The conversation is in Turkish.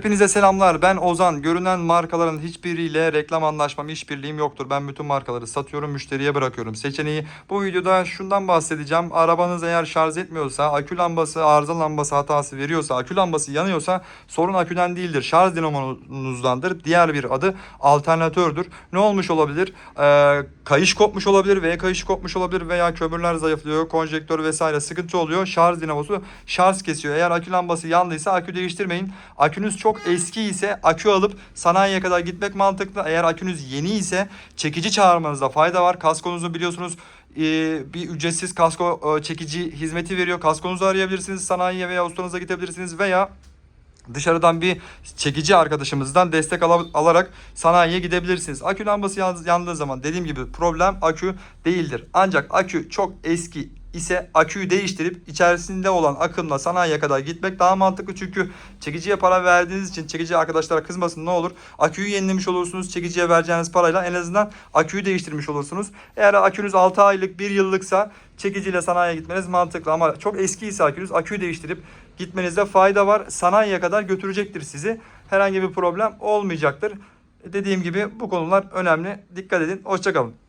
Hepinize selamlar. Ben Ozan. Görünen markaların hiçbiriyle reklam anlaşmam, işbirliğim yoktur. Ben bütün markaları satıyorum, müşteriye bırakıyorum. Seçeneği bu videoda şundan bahsedeceğim. Arabanız eğer şarj etmiyorsa, akü lambası, arıza lambası hatası veriyorsa, akü lambası yanıyorsa sorun aküden değildir. Şarj dinamonuzdandır. Diğer bir adı alternatördür. Ne olmuş olabilir? Ee, kayış kopmuş olabilir, V kayışı kopmuş olabilir veya kömürler zayıflıyor, konjektör vesaire sıkıntı oluyor. Şarj dinamosu şarj kesiyor. Eğer akü lambası yandıysa akü değiştirmeyin. Akünüz çok eski ise akü alıp sanayiye kadar gitmek mantıklı. Eğer akünüz yeni ise çekici çağırmanızda fayda var. Kaskonuzu biliyorsunuz e, bir ücretsiz kasko e, çekici hizmeti veriyor. Kaskonuzu arayabilirsiniz. Sanayiye veya ustanıza gidebilirsiniz veya dışarıdan bir çekici arkadaşımızdan destek ala- alarak sanayiye gidebilirsiniz. Akü lambası yan- yandığı zaman dediğim gibi problem akü değildir. Ancak akü çok eski ise aküyü değiştirip içerisinde olan akımla sanayiye kadar gitmek daha mantıklı. Çünkü çekiciye para verdiğiniz için çekici arkadaşlara kızmasın ne olur. Aküyü yenilemiş olursunuz. Çekiciye vereceğiniz parayla en azından aküyü değiştirmiş olursunuz. Eğer akünüz 6 aylık 1 yıllıksa çekiciyle sanayiye gitmeniz mantıklı. Ama çok eski ise akünüz aküyü değiştirip gitmenizde fayda var. Sanayiye kadar götürecektir sizi. Herhangi bir problem olmayacaktır. Dediğim gibi bu konular önemli. Dikkat edin. Hoşçakalın.